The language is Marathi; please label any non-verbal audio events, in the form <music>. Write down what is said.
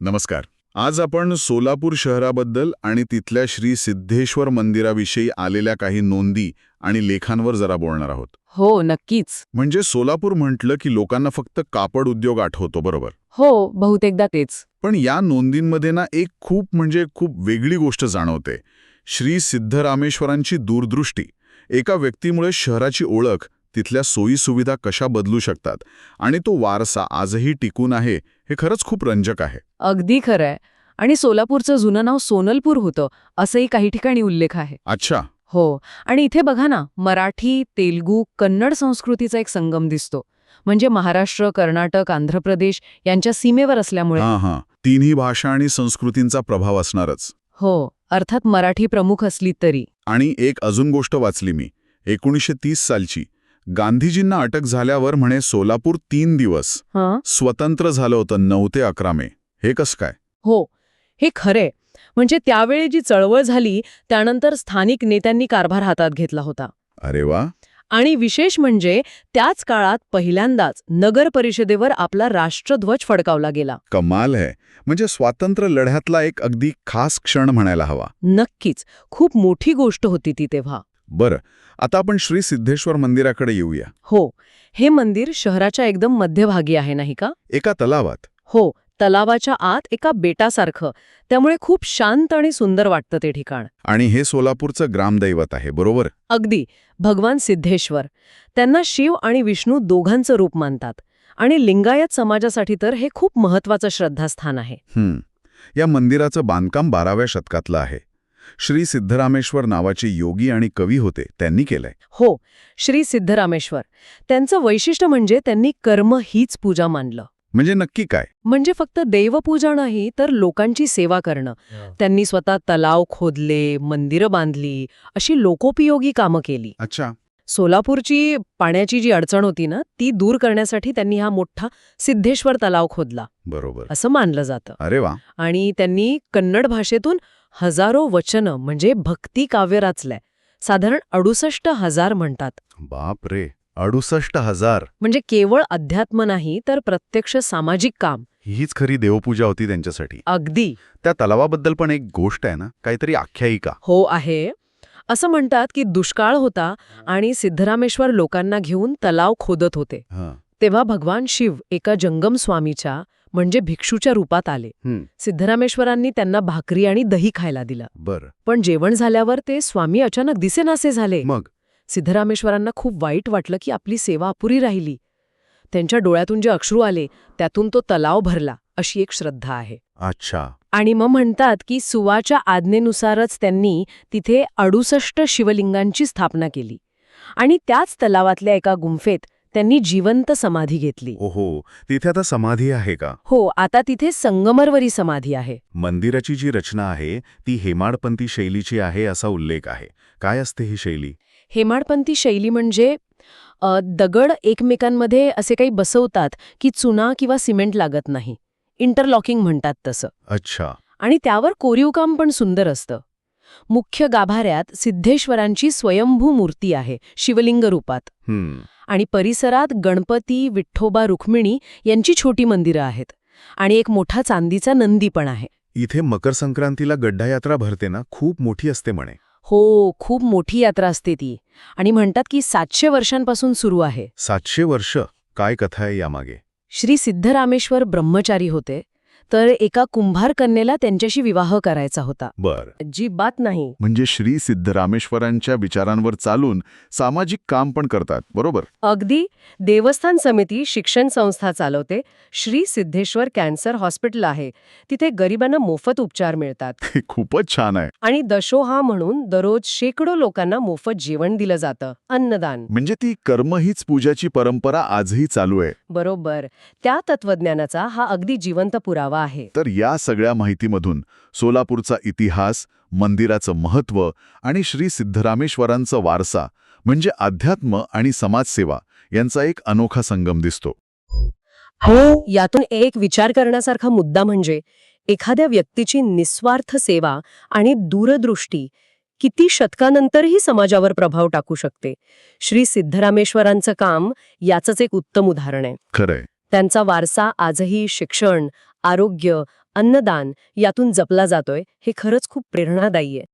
नमस्कार. आज आपण सोलापूर शहराबद्दल आणि तिथल्या श्री सिद्धेश्वर मंदिराविषयी आलेल्या काही नोंदी आणि लेखांवर जरा बोलणार आहोत. हो नक्कीच. म्हणजे सोलापूर म्हटलं की लोकांना फक्त कापड उद्योग आठवतो बरोबर? हो बहुतेकदा तेच. पण या नोंदींमध्ये ना एक खूप म्हणजे खूप वेगळी गोष्ट जाणवते. श्री सिद्धरामेश्वरांची दूरदृष्टी एका व्यक्तीमुळे शहराची ओळख तिथल्या सोयीसुविधा कशा बदलू शकतात आणि तो वारसा आजही टिकून आहे हे खरंच खूप रंजक आहे. अगदी खरंय. आणि सोलापूरचं जुनं नाव सोनलपूर होतं असंही काही ठिकाणी उल्लेख आहे. अच्छा. हो. आणि इथे बघा ना मराठी तेलगू कन्नड संस्कृतीचा एक संगम दिसतो. म्हणजे महाराष्ट्र कर्नाटक आंध्र प्रदेश यांच्या सीमेवर असल्यामुळे. हां हां. तिन्ही भाषा आणि संस्कृतींचा प्रभाव असणारच. हो. अर्थात मराठी प्रमुख असली तरी. आणि एक अजून गोष्ट वाचली मी. एकोणीसशे तीस सालची. गांधीजींना अटक झाल्यावर म्हणे सोलापूर तीन दिवस हं? स्वतंत्र झालं होतं नऊ ते अकरा मे. हे कसं काय? हो हे खरे म्हणजे त्यावेळी जी चळवळ झाली त्यानंतर स्थानिक नेत्यांनी कारभार हातात घेतला होता. अरे वा. आणि विशेष म्हणजे त्याच काळात पहिल्यांदाच नगर परिषदेवर आपला राष्ट्रध्वज फडकावला गेला. कमाल आहे म्हणजे स्वातंत्र्य लढ्यातला एक अगदी खास क्षण म्हणायला हवा. नक्कीच. खूप मोठी गोष्ट होती ती तेव्हा. बरं आता आपण श्री सिद्धेश्वर मंदिराकडे येऊया. हो हे मंदिर शहराच्या एकदम मध्यभागी आहे नाही का? एका तलावात. हो तलावाच्या आत एका बेटासारखं त्यामुळे खूप शांत आणि सुंदर वाटतं ते ठिकाण. आणि हे सोलापूरचं ग्रामदैवत आहे बरोबर? अगदी भगवान सिद्धेश्वर. त्यांना शिव आणि विष्णू दोघांचं रूप मानतात. आणि लिंगायत समाजासाठी तर हे खूप महत्वाचं श्रद्धास्थान आहे. हं. या मंदिराचं बांधकाम बाराव्या शतकातलं आहे. श्री सिद्धरामेश्वर नावाचे योगी आणि कवी होते त्यांनी केलंय. हो श्री सिद्धरामेश्वर. त्यांचं वैशिष्ट्य म्हणजे त्यांनी कर्म हीच पूजा मानलं. म्हणजे नक्की काय? म्हणजे फक्त देवपूजा नाही तर लोकांची सेवा करणं. त्यांनी स्वतः तलाव खोदले मंदिरं बांधली अशी लोकोपयोगी कामं केली. अच्छा. सोलापूरची पाण्याची जी अडचण होती ना ती दूर करण्यासाठी त्यांनी हा मोठा सिद्धेश्वर तलाव खोदला. बरोबर. असं मानलं जातं. अरे वा. आणि त्यांनी कन्नड भाषेतून हजारो वचनं म्हणजे भक्ती काव्य रचलंय. साधारण अडुसष्ट हजार म्हणतात. बाप रे अडुसष्ट हजार. म्हणजे केवळ अध्यात्म नाही तर प्रत्यक्ष सामाजिक काम. हीच खरी देवपूजा होती त्यांच्यासाठी. अगदी. त्या तलावाबद्दल पण एक गोष्ट आहे ना काहीतरी आख्यायिका. हो आहे. असं म्हणतात की दुष्काळ होता आणि सिद्धरामेश्वर लोकांना घेऊन तलाव खोदत होते. हं. तेव्हा भगवान शिव एका जंगम स्वामीच्या म्हणजे भिक्षूच्या रूपात आले. सिद्धरामेश्वरांनी त्यांना भाकरी आणि दही खायला दिलं. बरं. पण जेवण झाल्यावर ते स्वामी अचानक दिसेनासे झाले. मग? सिद्धरामेश्वरांना खूप वाईट वाटलं की आपली सेवा अपुरी राहिली. त्यांच्या डोळ्यातून जे अश्रू आले त्यातून तो तलाव भरला अशी एक श्रद्धा आहे. अच्छा. आणि मग म्हणतात की सुवाच्या आज्ञेनुसारच त्यांनी तिथे अडुसष्ट शिवलिंगांची स्थापना केली. आणि त्याच तलावातल्या एका गुंफेत त्यांनी जिवंत समाधी घेतली. ओहो तिथे आता समाधी आहे का? हो आता तिथे संगमरवरी समाधी आहे. मंदिराची जी रचना आहे ती हेमाडपंथी शैलीची आहे असा उल्लेख आहे. काय असते ही शैली? हेमाडपंथी शैली म्हणजे दगड एकमेकांमध्ये असे काही बसवतात की चुना किंवा सिमेंट लागत नाही. इंटरलॉकिंग म्हणतात तसं. अच्छा. आणि त्यावर कोरीवकाम पण सुंदर असतं. मुख्य गाभाऱ्यात सिद्धेश्वरांची स्वयंभू मूर्ती आहे शिवलिंग रूपात. हम्म. आणि परिसरात गणपती विठ्ठोबा रुक्मिणी यांची छोटी मंदिरं आहेत. आणि एक मोठा चांदीचा नंदी पण आहे. इथे मकर संक्रांतीला गड्डा यात्रा भरते ना खूप मोठी असते म्हणे. हो खूप मोठी यात्रा असते ती. आणि म्हणतात की सातशे वर्षांपासून सुरू आहे. सातशे वर्ष? काय कथा आहे यामागे? श्री सिद्धरामेश्वर ब्रह्मचारी होते. तर एका कुंभार कन्येला त्यांच्याशी विवाह करायचा होता. बर. अजिबात नाही. म्हणजे श्री सिद्धरामेश्वरांच्या विचारांवर चालून सामाजिक काम पण करतात बरोबर? अगदी. देवस्थान समिती शिक्षण संस्था चालवते. श्री सिद्धेश्वर कॅन्सर हॉस्पिटल आहे. तिथे गरिबांना मोफत उपचार मिळतात. <laughs> हे खूपच छान आहे. आणि दशोहा म्हणून दररोज शेकडो लोकांना मोफत जेवण दिलं जातं अन्नदान. म्हणजे ती कर्म हीच पूजाची परंपरा आजही चालू आहे. बरोबर. त्या तत्वज्ञानाचा हा अगदी जिवंत पुरावा आहे. तर या सगळ्या माहितीमधून सोलापूरचा इतिहास मंदिराचं महत्त्व आणि श्री सिद्धरामेश्वरांचा वारसा म्हणजे अध्यात्म आणि समाजसेवा यांचा एक अनोखा संगम दिसतो. हो यातून एक विचार करण्यासारखा मुद्दा म्हणजे एखाद्या व्यक्तीची निस्वार्थ सेवा आणि दूरदृष्टी किती शतकानंतरही समाजावर प्रभाव टाकू शकते. श्री सिद्धरामेश्वरांचं काम याचंच एक उत्तम उदाहरण आहे. खरंय. त्यांचा वारसा आजही शिक्षण आरोग्य अन्नदान यातून जपला जातोय हे खरंच खूप प्रेरणादायी आहे.